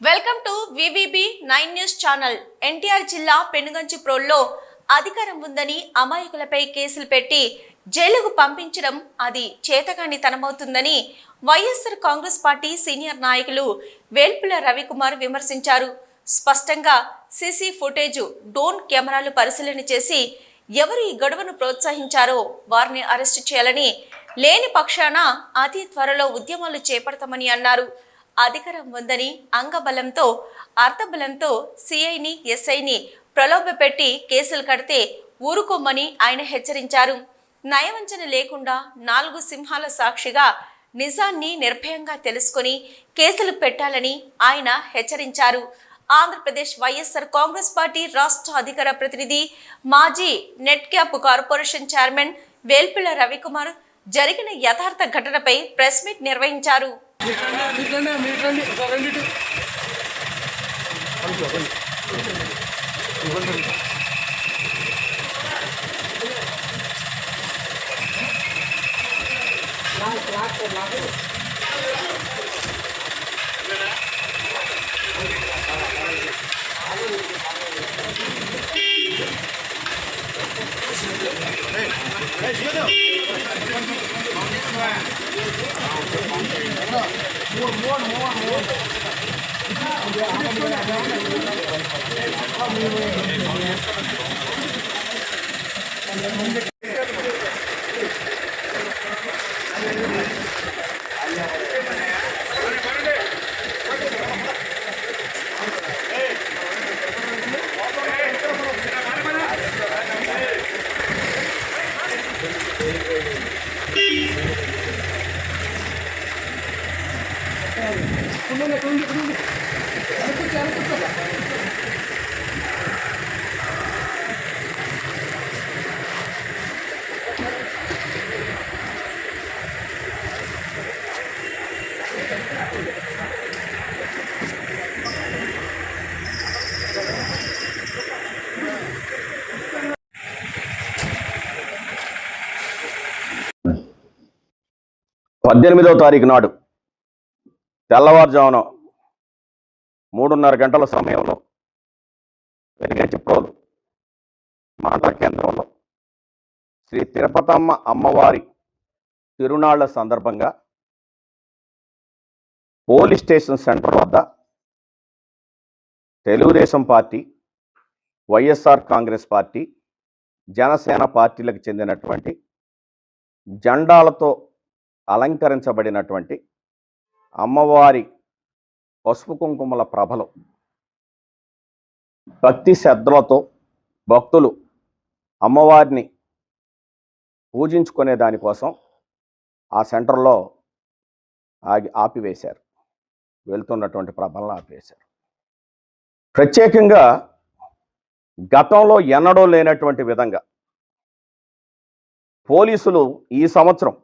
Welcome to VVB nine news channel. NTR జిల్లా పెనుగంచి ప్రోల్లో అధికారం ఉందని అమాయకులపై కేసులు పెట్టి జైలుకు పంపించడం అది చేతకాని తనమవుతుందని వైఎస్ఆర్ కాంగ్రెస్ పార్టీ సీనియర్ నాయకులు వేల్పుల రవికుమార్ విమర్శించారు. స్పష్టంగా సీసీ ఫుటేజ్ డ్రోన్ కెమెరాలు పరిశీలన చేసి ఎవరు ఈ గొడవను ప్రోత్సహించారో వారిని అరెస్టు చేయాలని లేని పక్షాన అతి త్వరలో ఉద్యమాలు చేపడతామని అన్నారు. అధికారం ఉందని అంగబలంతో అర్థబలంతో సిఐని ఎస్ఐని ప్రలోభపెట్టి కేసులు కడితే ఊరుకోమని ఆయన హెచ్చరించారు. నయవంచన లేకుండా నాలుగు సింహాల సాక్షిగా నిజాన్ని నిర్భయంగా తెలుసుకొని కేసులు పెట్టాలని ఆయన హెచ్చరించారు. ఆంధ్రప్రదేశ్ వైఎస్ఆర్ కాంగ్రెస్ పార్టీ రాష్ట్ర అధికార ప్రతినిధి మాజీ net cap corporation chairman వేల్పిల్ల Ravikumar జరిగిన యథార్థ ఘటనపై ప్రెస్ మీట్ నిర్వహించారు. మీట్రండి మీట్రండి రండి ఇటు. บัวบัวน้ำ పద్దెనిమిదవ తారీఖు నాడు తెల్లవారుజామున మూడున్నర గంటల సమయంలో వెనుగంచి ప్రోలు మండల కేంద్రంలో. శ్రీ తిరుపతమ్మ అమ్మవారి తిరునాళ్ళ సందర్భంగా పోలీస్ స్టేషన్ సెంటర్ వద్ద తెలుగుదేశం పార్టీ వైఎస్ఆర్ కాంగ్రెస్ పార్టీ జనసేన పార్టీలకు చెందినటువంటి జెండాలతో అలంకరించబడినటువంటి అమ్మవారి పసుపు కుంకుమల ప్రభలు. భక్తి శ్రద్ధలతో భక్తులు అమ్మవారిని పూజించుకునే దానికోసం ఆ సెంటర్లో ఆగి ఆపివేశారు. వెళ్తున్నటువంటి ప్రభలను ఆపివేశారు. ప్రత్యేకంగా గతంలో ఎన్నడూ లేనటువంటి విధంగా పోలీసులు ఈ సంవత్సరం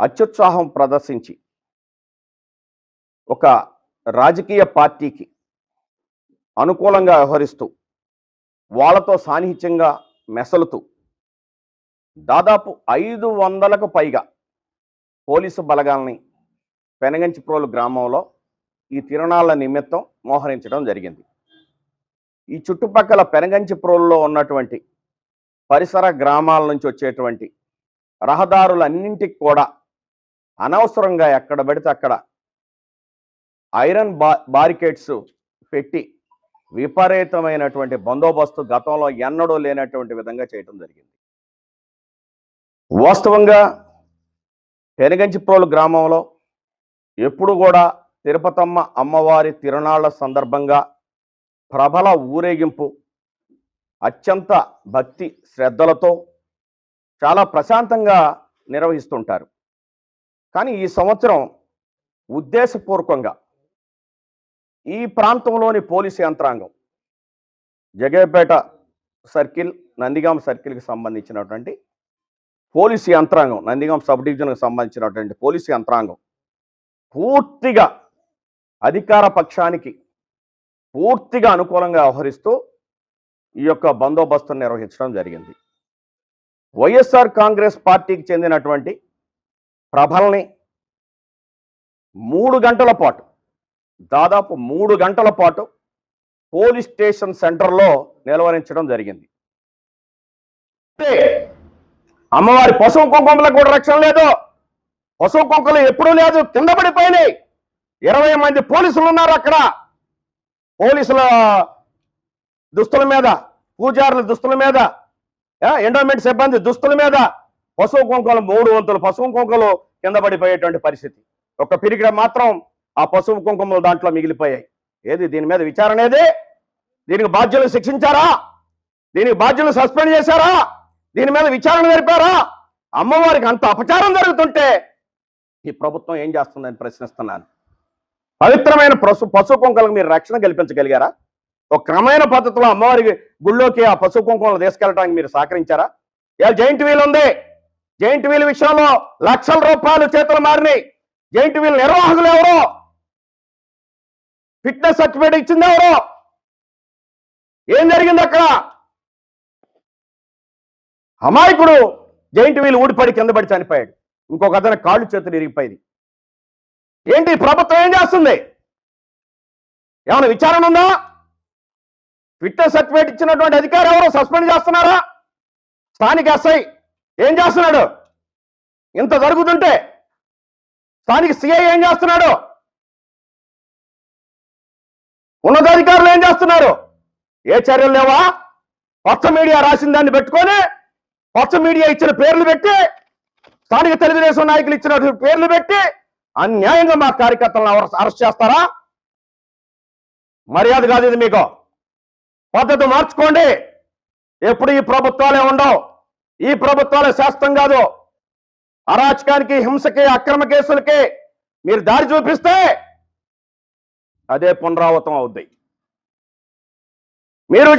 అత్యుత్సాహం ప్రదర్శించి ఒక రాజకీయ పార్టీకి అనుకూలంగా వ్యవహరిస్తూ వాళ్ళతో సాన్నిహిత్యంగా మెసలుతూ దాదాపు ఐదు వందలకు పైగా పోలీసు బలగాల్ని పెనగంచిప్రోలు గ్రామంలో ఈ తిరుణాల నిమిత్తం మోహరించడం జరిగింది. ఈ చుట్టుపక్కల పెనగంచిప్రోలులో ఉన్నటువంటి పరిసర గ్రామాల నుంచి వచ్చేటువంటి రహదారులన్నింటికి కూడా అనవసరంగా ఎక్కడ పడితే అక్కడ ఐరన్ బా బారికేడ్స్ పెట్టి విపరీతమైనటువంటి బందోబస్తు గతంలో ఎన్నడూ లేనటువంటి విధంగా చేయటం జరిగింది. వాస్తవంగా పెనగంచిప్రోలు గ్రామంలో ఎప్పుడు కూడా తిరుపతమ్మ అమ్మవారి తిరునాళ్ళ సందర్భంగా ప్రబల ఊరేగింపు అత్యంత భక్తి శ్రద్ధలతో చాలా ప్రశాంతంగా నిర్వహిస్తుంటారు. కానీ ఈ సంవత్సరం ఉద్దేశపూర్వకంగా ఈ ప్రాంతంలోని పోలీసు యంత్రాంగం జగేపేట సర్కిల్ నందిగాం సర్కిల్కి సంబంధించినటువంటి పోలీసు యంత్రాంగం నందిగాం సబ్ డివిజన్కి సంబంధించినటువంటి పోలీసు యంత్రాంగం పూర్తిగా అధికార పక్షానికి పూర్తిగా అనుకూలంగా వ్యవహరిస్తూ ఈ యొక్క బందోబస్తును నిర్వహించడం జరిగింది. వైఎస్ఆర్ కాంగ్రెస్ పార్టీకి చెందినటువంటి ప్రభల్ని మూడు గంటల పాటు దాదాపు మూడు గంటల పాటు పోలీస్ స్టేషన్ సెంటర్లో నిలవరించడం జరిగింది. అమ్మవారి పశువు కుంకుమలకు కూడా రక్షణ లేదు. పశువు కుంకులు ఎప్పుడూ లేదు కింద పడిపోయినాయి. ఇరవై మంది పోలీసులు ఉన్నారు అక్కడ. పోలీసుల దుస్తుల మీద పూజారుల దుస్తుల మీద ఎండోమెంట్ సిబ్బంది దుస్తుల మీద పశువు కుంకులు మూడు వంతులు పశువు కుంకులు కింద పడిపోయేటువంటి పరిస్థితి. ఒక పిరిగిడ మాత్రం ఆ పశువు కుంకుమలు దాంట్లో మిగిలిపోయాయి. ఏది? దీని మీద విచారణ ఏది? దీనికి బాధ్యులు శిక్షించారా? దీనికి బాధ్యులు సస్పెండ్ చేశారా? దీని మీద విచారణ జరిపారా? అమ్మవారికి అంత అపచారం జరుగుతుంటే ఈ ప్రభుత్వం ఏం చేస్తుందని ప్రశ్నిస్తున్నాను. పవిత్రమైన పశు పశు కుంకులకు మీరు రక్షణ కల్పించగలిగారా? ఒక క్రమమైన పద్ధతిలో అమ్మవారికి గుళ్ళోకి ఆ పశు కుంకుమలు తీసుకెళ్ళడానికి మీరు సహకరించారా? ఇలా జైంట్ వీల్ ఉంది. జైంట్ వీల్ విషయంలో లక్షల రూపాయలు చేతులు మారినాయి. జైంట్ వీల్ నిర్వాహకులు ఎవరో? ఫిట్నెస్ సర్టిఫికేట్ ఇచ్చింది ఎవరో? ఏం జరిగింది అక్కడ? అమాయకుడు జైంట్ వీలు ఊడిపడి కింద పడి చనిపోయాడు. ఇంకొక అతని కాళ్ళు చేతులు ఇరిగిపోయింది ఏంటి ప్రభుత్వం ఏం చేస్తుంది? ఏమైనా విచారణ ఉందా? ఫిట్నెస్ సర్టిఫికేట్ ఇచ్చినటువంటి అధికారి ఎవరో సస్పెండ్ చేస్తున్నారా? స్థానిక ఎస్ఐ ఏం చేస్తున్నాడు? ఇంత జరుగుతుంటే స్థానిక సిఐ ఏం చేస్తున్నాడు? ఉన్నతాధికారులు ఏం చేస్తున్నారు? ఏ చర్యలు లేవా? కొత్త మీడియా రాసిన దాన్ని పెట్టుకొని కొత్త మీడియా ఇచ్చిన పేర్లు పెట్టి స్థానిక తెలుగుదేశం నాయకులు ఇచ్చిన పేర్లు పెట్టి అన్యాయంగా మా కార్యకర్తలను అరెస్ట్- అరెస్ట్ చేస్తారా? మర్యాద కాదు ఇది మీకు. పద్ధతి మార్చుకోండి. ఎప్పుడు ఈ ప్రభుత్వాలే ఉండవు. ఈ ప్రభుత్వాలే శాస్త్రం కాదు. అరాచకానికి హింసకి అక్రమ కేసులకి మీరు దారి చూపిస్తే అదే పునరావృతం అవుద్ది. మీరు